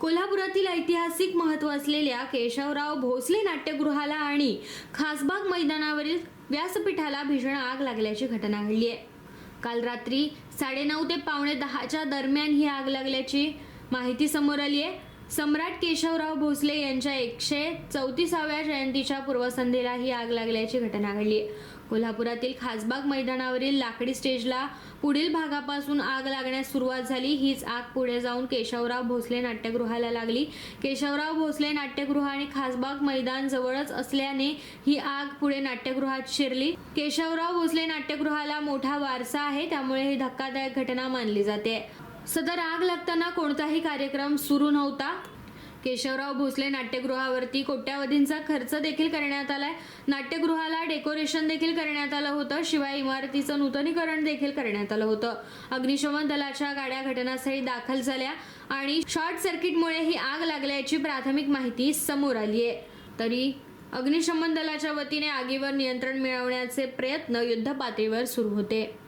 कोल्हापुरातील ऐतिहासिक महत्त्व असलेल्या केशवराव भोसले नाट्यगृहाला आणि खासबाग मैदानावरील व्यासपीठाला भीषण आग लागल्याची घटना घडली आहे. काल रात्री साडेनऊ ते पावणे दहाच्या दरम्यान ही आग लागल्याची माहिती समोर आली आहे. सम्राट केशवराव भोसले यांच्या एकशे चौतीसाव्या जयंतीच्या पूर्वसंध्येला ही आग लागल्याची घटना घडली. आहे कोल्हापुरातील खासबाग मैदानावरील लाकडी स्टेजला पुढील भागापासून आग लागण्यास सुरुवात झाली. हीच आग पुढे जाऊन केशवराव भोसले नाट्यगृहाला लागली. केशवराव भोसले नाट्यगृह आणि खासबाग मैदान जवळच असल्याने ही आग पुढे नाट्यगृहात शिरली. केशवराव भोसले नाट्यगृहाला मोठा वारसा आहे त्यामुळे ही धक्कादायक घटना मानली जाते. सदर आग लागताना कोणताही कार्यक्रम सुरू नव्हता. केशवराव भोसले नाट्यगृहावरती कोट्यावधींचा खर्च देखील करण्यात आलाय. नाट्यगृहाला डेकोरेशन देखील करण्यात आलं होतं. शिवाय इमारतीचं नूतनीकरण देखील करण्यात आलं होतं. अग्निशमन दलाच्या गाड्या घटनास्थळी दाखल झाल्या आणि शॉर्ट सर्किटमुळे ही आग लागल्याची प्राथमिक माहिती समोर आली आहे. तरी अग्निशमन दलाच्या वतीने आगीवर नियंत्रण मिळवण्याचे प्रयत्न युद्धपातळीवर सुरू होते.